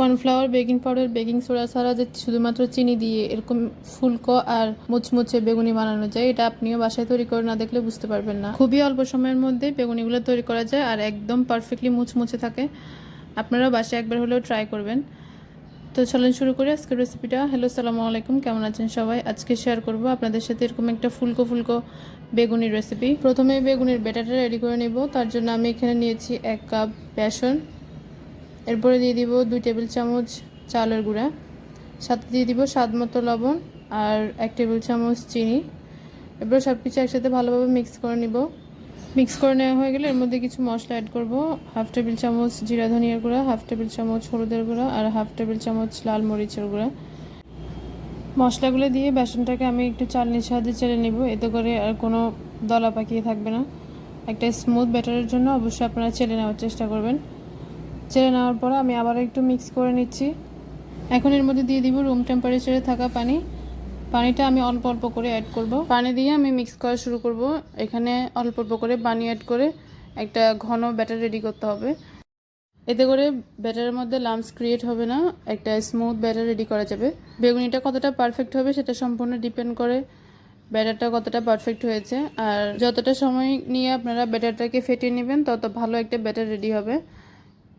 Cornflour, baking powder, baking soda ছাড়া যে শুধুমাত্র চিনি দিয়ে এরকম ফুলকো আর মুচমুচে বেগুনি বানানো যায়, এটা আপনিও বাসায় তৈরি করে না দেখলে বুঝতে পারবেন না। খুবই অল্প সময়ের মধ্যে বেগুনিগুলো তৈরি করা যায় আর একদম পারফেক্টলি মুচমুচে থাকে। আপনারা বাসায় একবার হলেও ট্রাই করবেন। তো চলেন শুরু করি আজকের রেসিপিটা হ্যালো সালামু আলাইকুম। কেমন আছেন সবাই? আজকে শেয়ার করব আপনাদের সাথে এরকম একটা ফুলকো ফুলকো বেগুনির রেসিপি প্রথমে বেগুনির ব্যাটারটা রেডি করে নেব। তার জন্য আমি এখানে নিয়েছি এক কাপ বেসন। এরপরে দিয়ে দিব দুই টেবিল চামচ চালের গুঁড়া, সাথে দিয়ে দিব স্বাদ মতো লবণ আর এক টেবিল চামচ চিনি। এরপর সব কিছু একসাথে ভালোভাবে মিক্স করে নিব। মিক্স করে নেওয়া হয়ে গেলে এর মধ্যে কিছু মশলা অ্যাড করব। হাফ টেবিল চামচ জিরা ধনিয়ার গুঁড়া, হাফ টেবিল চামচ হলুদের গুঁড়া আর হাফ টেবিল চামচ লাল মরিচের গুঁড়া। মশলাগুলো দিয়ে বেসনটাকে আমি একটু চালনির সাহায্যে চেলে নিব, এতে করে আর কোনো দলা পাকিয়ে থাকবে না। একটা স্মুথ ব্যাটারের জন্য অবশ্যই আপনারা চেলে নেওয়ার চেষ্টা করবেন। চেলে নেওয়ার পর আমি আবার একটু মিক্স করে নিচ্ছি। এখন এর মধ্যে দিয়ে দিব রুম টেম্পারেচারে থাকা পানি। পানিটা আমি অল্প অল্প করে অ্যাড করব। পানি দিয়ে আমি মিক্স করা শুরু করব। এখানে অল্প অল্প করে পানি অ্যাড করে একটা ঘন ব্যাটার রেডি করতে হবে। এতে করে ব্যাটারের মধ্যে লামস ক্রিয়েট হবে না, একটা স্মুথ ব্যাটার রেডি করা যাবে। বেগুনিটা কতটা পারফেক্ট হবে সেটা সম্পূর্ণ ডিপেন্ড করে ব্যাটারটা কতটা পারফেক্ট হয়েছে। আর যতটা সময় নিয়ে আপনারা ব্যাটারটাকে ফেটিয়ে নেবেন, তত ভালো একটা ব্যাটার রেডি হবে।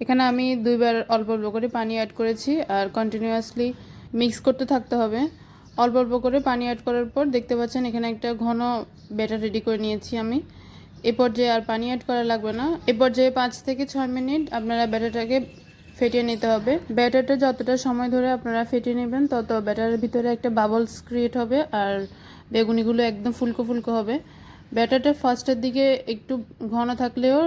এখানে আমি দুইবার অল্প অল্প করে পানি অ্যাড করেছি আর কন্টিনিউয়াসলি মিক্স করতে থাকতে হবে। অল্প অল্প করে পানি অ্যাড করার পর দেখতে পাচ্ছেন এখানে একটা ঘন ব্যাটার রেডি করে নিয়েছি আমি। এ পর্যায়ে আর পানি অ্যাড করা লাগবে না। এ পর্যায়ে পাঁচ থেকে ছয় মিনিট আপনারা ব্যাটারটাকে ফেটিয়ে নিতে হবে। ব্যাটারটা যতটা সময় ধরে আপনারা ফেটিয়ে নেবেন, তত ব্যাটারের ভিতরে একটা বাবলস ক্রিয়েট হবে আর বেগুনিগুলো একদম ফুলকো ফুলকো হবে। ব্যাটারটা ফার্স্টের দিকে একটু ঘন থাকলেও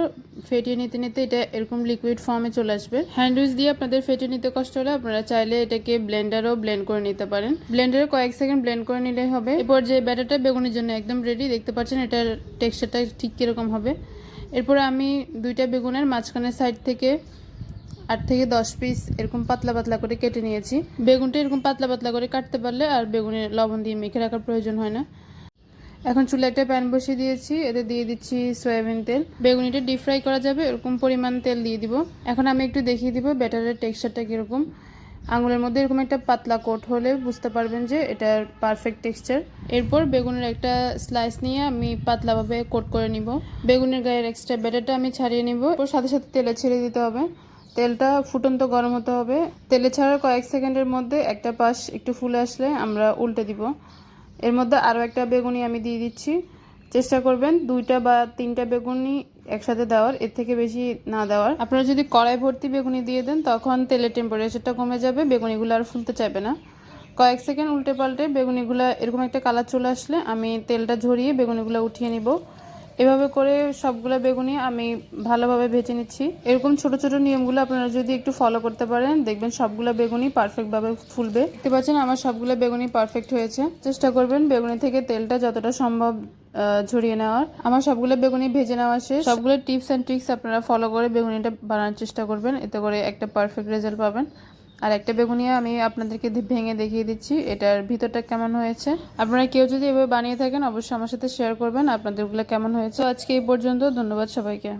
ফেটিয়ে নিতে নিতে এটা এরকম লিকুইড ফর্মে চলে আসবে। হ্যান্ড উইচ দিয়ে আপনাদের ফেটিয়ে নিতে কষ্ট হলে আপনারা চাইলে এটাকে ব্লেন্ডারও ব্লেন্ড করে নিতে পারেন। ব্লেন্ডারে কয়েক সেকেন্ড ব্লেন্ড করে নিলে হবে। এরপর যে ব্যাটারটা বেগুনের জন্য একদম রেডি দেখতে পাচ্ছেন এটার টেক্সচারটা ঠিক কীরকম হবে। এরপরে আমি দুইটা বেগুনের মাঝখানের সাইড থেকে আট থেকে দশ পিস এরকম পাতলা পাতলা করে কেটে নিয়েছি। বেগুনটা এরকম পাতলা পাতলা করে কাটতে পারলে আর বেগুনের লবণ দিয়ে মেখে রাখার প্রয়োজন হয় না। এখন চুলে একটা প্যান বসিয়ে দিয়েছি, এতে দিয়ে দিচ্ছি সয়াবিন তেল। বেগুনিটা ডিপ ফ্রাই করা যাবে, এরকম পরিমাণ তেল দিয়ে দিব। এখন আমি একটু দেখিয়ে দিব ব্যাটারের টেক্সচারটা কীরকম। আঙুলের মধ্যে এরকম একটা পাতলা কোট হলে বুঝতে পারবেন যে এটার পারফেক্ট টেক্সচার এরপর বেগুনের একটা স্লাইস নিয়ে আমি পাতলাভাবে কোট করে নিব। বেগুনের গায়ের এক্সট্রা ব্যাটারটা আমি ছাড়িয়ে নিব। এরপর সাথে সাথে তেলে ছেড়ে দিতে হবে। তেলটা ফুটন্ত গরম হতে হবে। তেলে ছাড়ার কয়েক সেকেন্ডের মধ্যে একটা পাশ একটু ফুলে আসলে আমরা উল্টে দিব। এর মধ্যে আরও একটা বেগুনি আমি দিয়ে দিচ্ছি। চেষ্টা করবেন দুইটা বা তিনটা বেগুনি একসাথে দেওয়ার, এর থেকে বেশি না দেওয়ার। আপনারা যদি কড়াই ভর্তি বেগুনি দিয়ে দেন, তখন তেলের টেম্পারেচারটা কমে যাবে, বেগুনিগুলো আর ফুলতে চাইবে না। কয়েক সেকেন্ড উল্টে পাল্টে বেগুনিগুলো এরকম একটা কালার চলে আসলে আমি তেলটা ঝরিয়ে বেগুনিগুলো উঠিয়ে নিব। এভাবে করে সবগুলো বেগুনি আমি ভালোভাবে ভেজে নিচ্ছি। এরকম ছোট ছোট নিয়মগুলো আপনারা যদি একটু ফলো করতে পারেন, দেখবেন সবগুলো বেগুনি পারফেক্টভাবে ফুলবে। দেখতে পাচ্ছেন আমার সবগুলো বেগুনি পারফেক্ট হয়েছে। চেষ্টা করবেন বেগুনি থেকে তেলটা যতটা সম্ভব ঝরিয়ে নেওয়ার। আমার সবগুলো বেগুনি ভেজে নেওয়া শেষ। সবগুলো টিপস অ্যান্ড ট্রিক্স আপনারা ফলো করে বেগুনিটা বানানোর চেষ্টা করবেন। এতে করে একটা পারফেক্ট রেজাল্ট পাবেন। আর একটা বেগুনিয়া আমি আপনাদেরকে ভেঙে দেখিয়ে দিচ্ছি। এটার ভিতরটা কেমন হয়েছে? আপনারা কেউ যদি এভাবে বানিয়ে থাকেন, অবশ্যই আমার সাথে শেয়ার করবেন। আপনাদেরগুলো কেমন হয়েছে? আজকে এই পর্যন্ত। ধন্যবাদ সবাইকে।